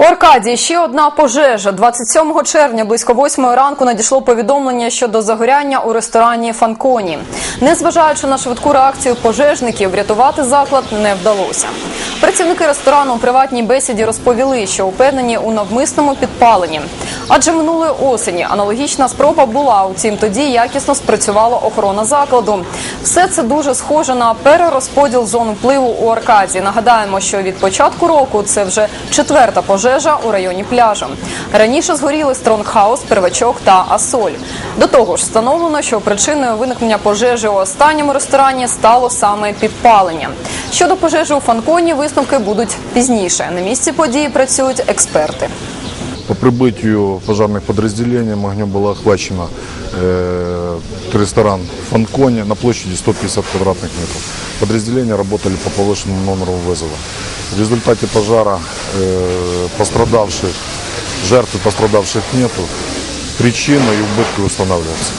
У Аркадії ще одна пожежа. 27 червня близько 8 ранку надійшло повідомлення щодо загоряння у ресторані Фанконі. Незважаючи на швидку реакцію пожежників, врятувати заклад не вдалося. Працівники ресторану у приватній бесіді розповіли, що упевнені у навмисному підпаленні. Адже минулої осені аналогічна спроба була. Утім, тоді якісно спрацювала охорона закладу. Все це дуже схоже на перерозподіл зон впливу у Аркадії. Нагадаємо, що від початку року це вже четверта пожежа у районі пляжу. Раніше згоріли Стронгхаус, Первачок та Асоль. До того ж, встановлено, що причиною виникнення пожежі у останньому ресторані стало саме підпалення. Щодо пожежі у Фанконі, висновки будуть пізніше. На місці події працюють експерти. По прибытию пожарных подразделений огнем было охвачено э, ресторан Фанконе на площади 150 квадратных метров. Подразделения работали по повышенному номеру вызова. В результате пожара э, пострадавших, жертв и пострадавших нету. Причина и убытки устанавливаются.